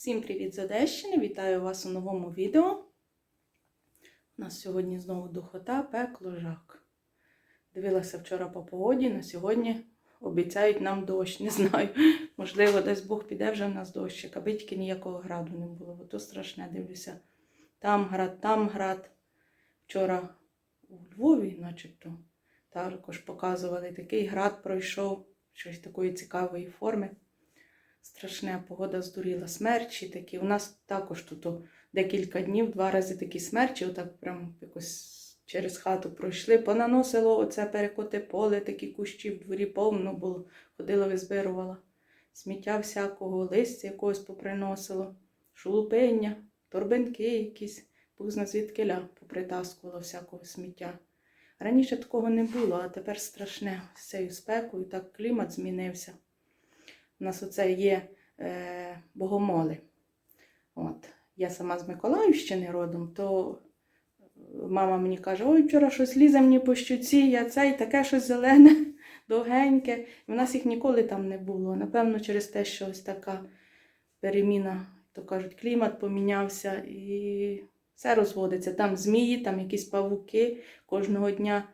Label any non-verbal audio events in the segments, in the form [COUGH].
Всім привіт з Одещини! Вітаю вас у новому відео. У нас сьогодні знову духота, пекло, жах. Дивилася вчора по погоді, на сьогодні обіцяють нам дощ. Не знаю. Можливо, десь Бог піде вже в нас дощик, аби тільки ніякого граду не було. Бо то страшне дивлюся. Там град, там град. Вчора у Львові, начебто, також показували такий град пройшов, щось такої цікавої форми. Страшна погода здуріла. Смерчі такі. У нас також тут декілька днів, два рази такі смерчі, отак прям якось через хату пройшли. Понаносило оце перекоти поле, такі кущі в дворі повно було. Ходила, визбирувала. Сміття всякого, листя якогось поприносило, шулупиння, торбинки якісь, пузна звідкиля попритаскувала всякого сміття. Раніше такого не було, а тепер страшне з цією спекою, так клімат змінився. У нас оце є е, богомоли. От. Я сама з Миколаївщини родом, то мама мені каже, ой, вчора щось лізе мені по щуці, я цей, таке щось зелене, [LAUGHS] довгеньке. І в нас їх ніколи там не було. Напевно, через те, що ось така переміна, то кажуть, клімат помінявся і все розводиться. Там змії, там якісь павуки кожного дня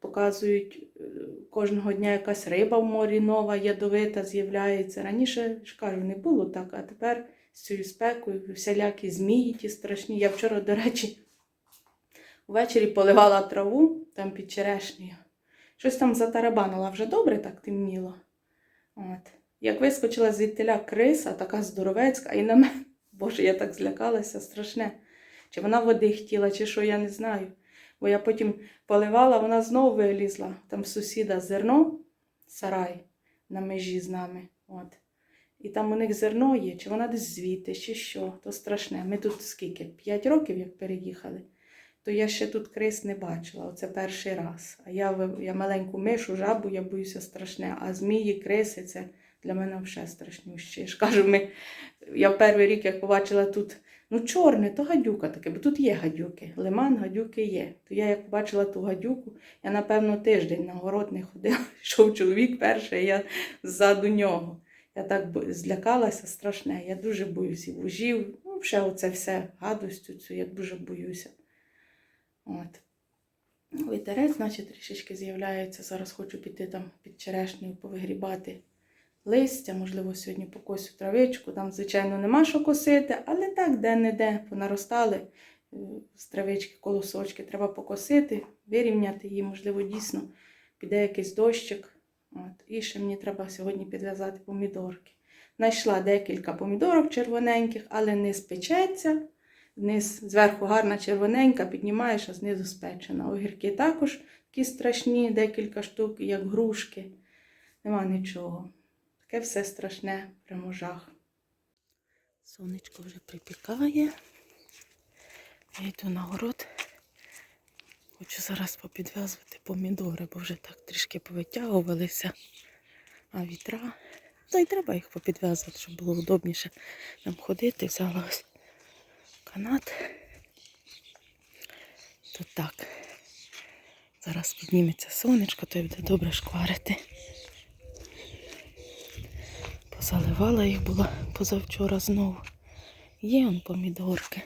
показують е, кожного дня якась риба в морі нова, ядовита з'являється. Раніше ж кажу, не було так, а тепер з цією спекою всілякі змії ті страшні. Я вчора, до речі, ввечері поливала траву там під черешнею. Щось там затарабанила вже добре так темніло. От. Як вискочила звідтиля криса, така здоровецька, і на мене, [LAUGHS] боже, я так злякалася, страшне. Чи вона води хотіла, чи що, я не знаю. Бо я потім поливала, вона знову вилізла. Там сусіда зерно, сарай на межі з нами. От. І там у них зерно є, чи вона десь звідти, чи що, то страшне. Ми тут скільки? П'ять років, як переїхали, то я ще тут крис не бачила. Оце перший раз. А я, я маленьку мишу, жабу, я боюся страшне. А змії, криси це для мене вже страшніше. Я ж кажу, ми, я перший рік, як побачила тут Ну, чорне, то гадюка таке, бо тут є гадюки. Лиман, гадюки є. То я як побачила ту гадюку, я, напевно, тиждень на город не ходила. [LAUGHS] Йшов чоловік перший, я ззаду нього. Я так злякалася страшне. Я дуже боюся вужів. Ну, ще оце все гадостю цю, я дуже боюся. От. Вітерець, значить, трішечки з'являється. Зараз хочу піти там під черешнею повигрібати листя, можливо, сьогодні покосю травичку. Там, звичайно, нема що косити, але так, де-не-де понаростали е, з травички колосочки. Треба покосити, вирівняти її, можливо, дійсно піде якийсь дощик. От. І ще мені треба сьогодні підв'язати помідорки. Знайшла декілька помідорок червоненьких, але не спечеться. Низ зверху гарна червоненька, піднімаєш, а знизу спечена. Огірки також такі страшні, декілька штук, як грушки. Нема нічого. Таке все страшне, прямо жах. Сонечко вже припікає. Я йду на город. Хочу зараз попідв'язувати помідори, бо вже так трішки повитягувалися. А вітра. Та й треба їх попідв'язувати, щоб було удобніше нам ходити. Взяла ось канат. То так. Зараз підніметься сонечко, то й буде добре шкварити. Позаливала їх була позавчора знову. Є он помідорки.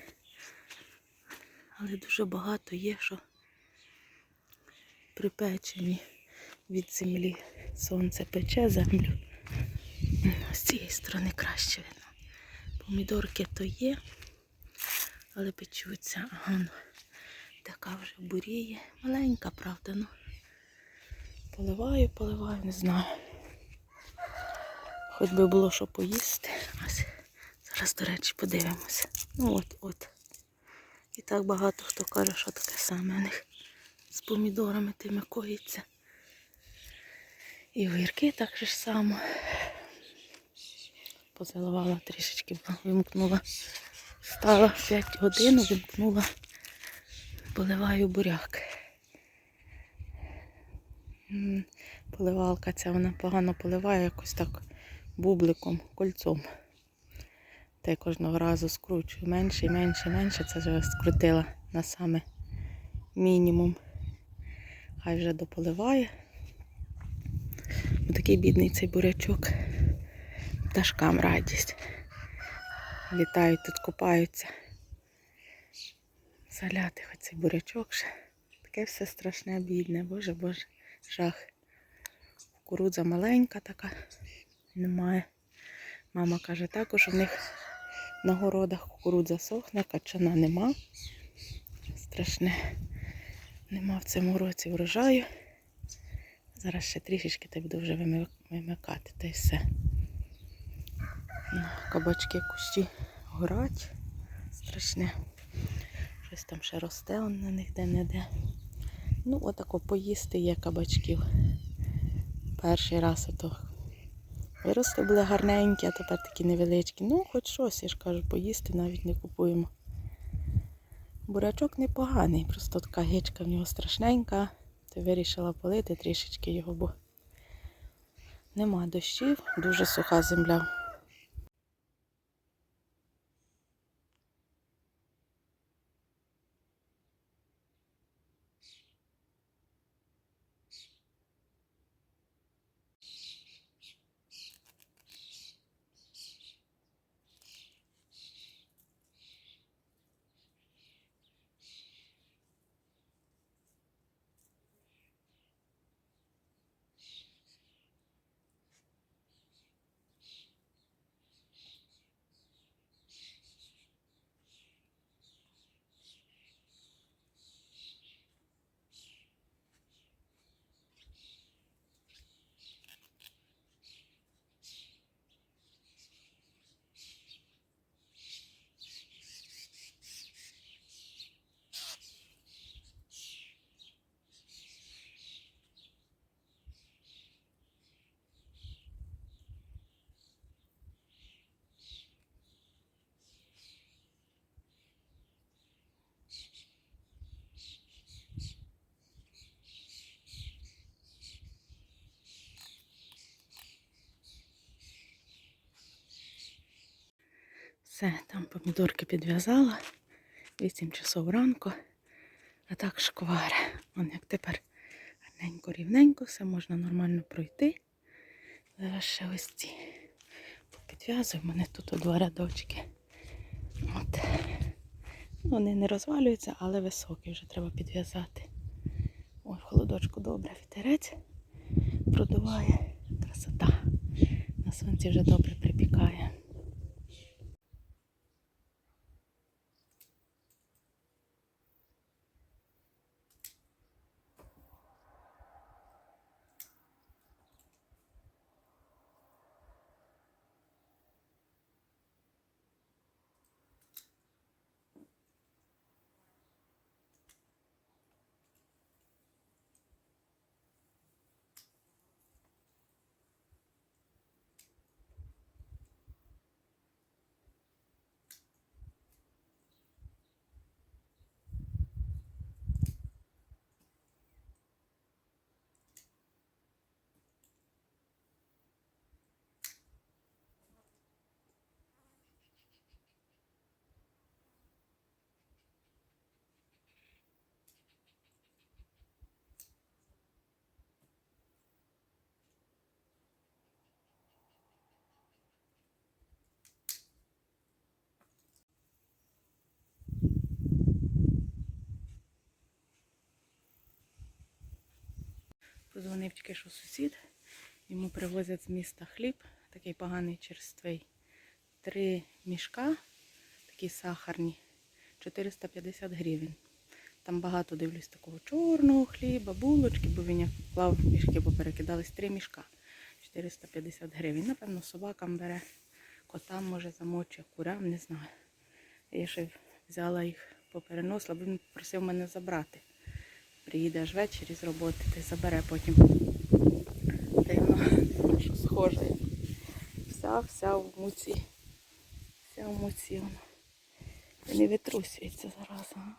Але дуже багато є, що припечені від землі. Сонце пече землю. З цієї сторони краще видно. Помідорки то є, але печуться. Ага, ну, така вже буріє. Маленька, правда, ну. Поливаю, поливаю, не знаю. Хоч би було що поїсти. Ось. Зараз, до речі, подивимося. Ну от, от. І так багато хто каже, що таке саме в них з помідорами тими коїться. І вирки так же ж само. Позаливала трішечки, вимкнула. Стала 5 годин, вимкнула, поливаю буряк. Поливалка ця вона погано поливає якось так бубликом, кольцом. Та я кожного разу скручую менше і менше менше. Це вже скрутила на саме мінімум. Хай вже дополиває. Такий бідний цей бурячок. Пташкам радість. Літають тут, купаються. Заляти хоч цей бурячок ще. Таке все страшне, бідне, боже, боже, жах. Кукурудза маленька така, немає. Мама каже, також у них на городах кукурудза сохне, качана нема. Страшне. Нема в цьому році врожаю. Зараз ще трішечки та буду вже вимикати, та й все. Кабачки кущі горать. Страшне. Щось там ще росте он на них де-не-де. Ну, отако поїсти є кабачків. Перший раз ото виросли були гарненькі, а тепер такі невеличкі. Ну, хоч щось, я ж кажу, поїсти навіть не купуємо. Бурячок непоганий, просто така гичка в нього страшненька. То вирішила полити трішечки його, бо нема дощів, дуже суха земля. Все, там помідорки підв'язала. 8 часов ранку. А так шквар. Вон як тепер гарненько, рівненько, все можна нормально пройти. Зараз ще ось ці підв'язую. У мене тут два рядочки. От. Вони не розвалюються, але високі вже треба підв'язати. Ой, в холодочку добре вітерець продуває. Красота. На сонці вже добре припікає. Позвонив тільки що сусід. Йому привозять з міста хліб, такий поганий черствий. Три мішка, такі сахарні, 450 гривень. Там багато дивлюсь такого чорного хліба, булочки, бо він як клав мішки, бо перекидались три мішка. 450 гривень. Напевно, собакам бере, котам може замочить, курям, не знаю. Я ще взяла їх, попереносила, бо він просив мене забрати приїде аж ввечері з роботи й забере потім. Та й в схожа. Вся, вся в муці. Вся в муці вона. Не витрусюється зараз. Ага.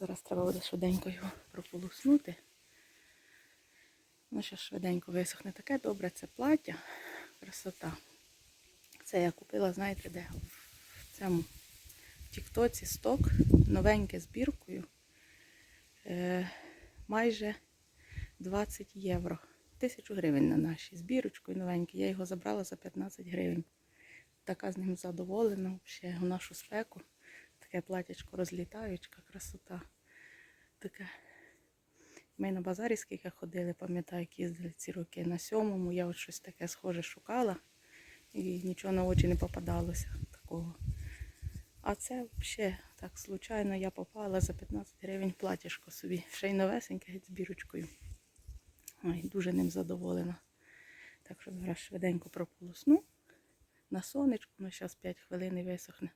Зараз треба буде швиденько його прополоснути. Ну, що швиденько висохне. Таке добре це плаття. Красота. Це я купила, знаєте, де? В цьому Тіктоці сток, новеньке збіркою. Майже 20 євро. Тисячу гривень на нашій збірочкою новеньке. Я його забрала за 15 гривень. Така з ним задоволена. Ще в нашу спеку. Таке платячко розлітаючка, красота. Таке. Ми на базарі скільки ходили, пам'ятаю, як їздили ці роки. На сьомому я от щось таке схоже шукала і нічого на очі не попадалося такого. А це взагалі так случайно я попала за 15 гривень платіжко собі. Ще й новесеньке з бірочкою. Ой, дуже ним задоволена. Так що зараз швиденько прополосну на сонечку, на зараз 5 хвилин і висохне.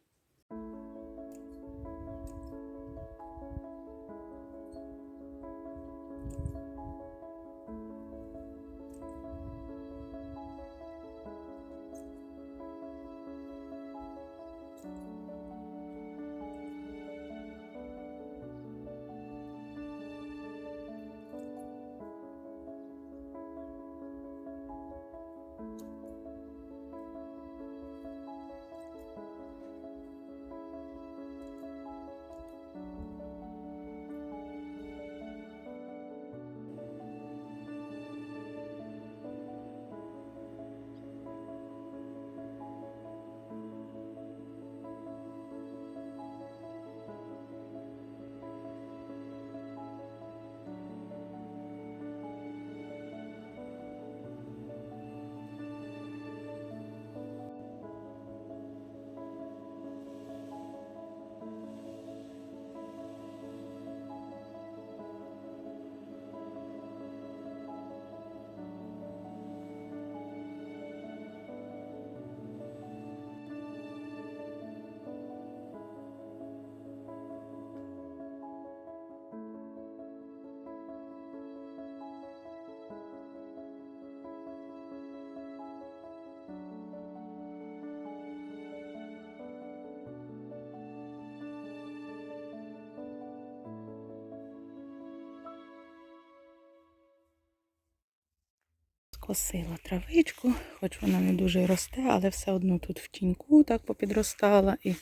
Скосила травичку, хоч вона не дуже росте, але все одно тут в тіньку так попідростала і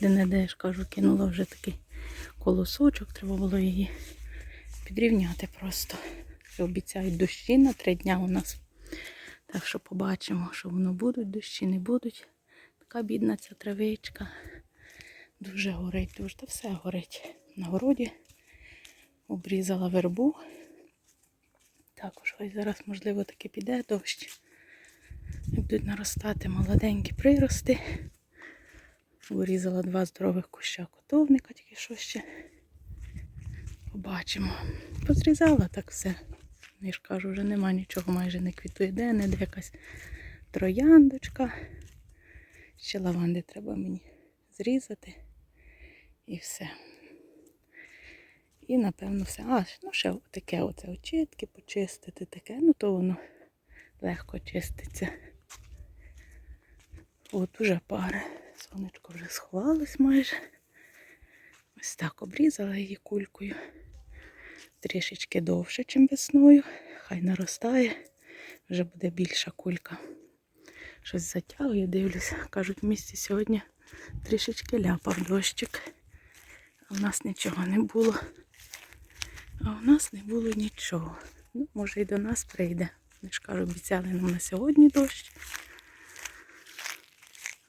де-не-де, ж кажу, кинула вже такий колосочок, треба було її підрівняти просто. Обіцяють дощі на три дня у нас. Так що побачимо, що воно будуть, дощі не будуть. Така бідна ця травичка. Дуже горить, дуже та все горить. На городі обрізала вербу. Також ось зараз, можливо, таки піде дощ. Будуть наростати молоденькі прирости. Вирізала два здорових куща котовника, тільки що ще. Побачимо. Позрізала так все. Я ж кажу, вже нема нічого, майже не квітує де, не де якась трояндочка. Ще лаванди треба мені зрізати. І все. І, напевно, все. А, ну ще таке оце очітки почистити, таке, ну то воно легко чиститься. От уже пари. Сонечко вже сховалось майже. Ось так обрізала її кулькою. Трішечки довше, ніж весною. Хай наростає, вже буде більша кулька. Щось затягує, дивлюся. Кажуть, в місті сьогодні трішечки ляпав дощик. В нас нічого не було. А у нас не було нічого. Ну, може і до нас прийде. Вони ж кажу, обіцяли нам на сьогодні дощ.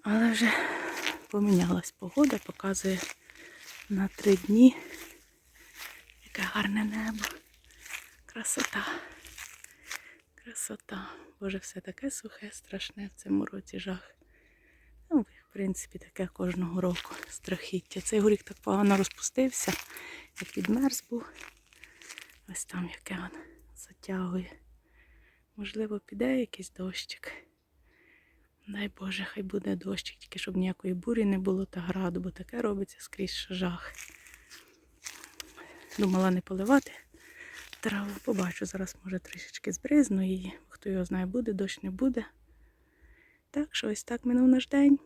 Але вже помінялась погода, показує на три дні. Яке гарне небо. Красота. Красота. Боже, все таке сухе, страшне в цьому році жах. Ну, в принципі, таке кожного року страхіття. Цей горіх так погано розпустився, як підмерз був. Ось там яке воно затягує. Можливо, піде якийсь дощик. Дай Боже, хай буде дощик, тільки щоб ніякої бурі не було та граду, бо таке робиться скрізь жах. Думала не поливати траву. Побачу, зараз може трішечки збризну її. Хто його знає, буде, дощ не буде. Так що ось так минув наш день.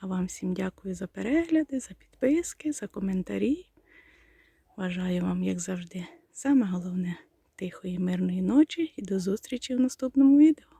А вам всім дякую за перегляди, за підписки, за коментарі. Бажаю вам, як завжди. Саме головне тихої, мирної ночі і до зустрічі в наступному відео.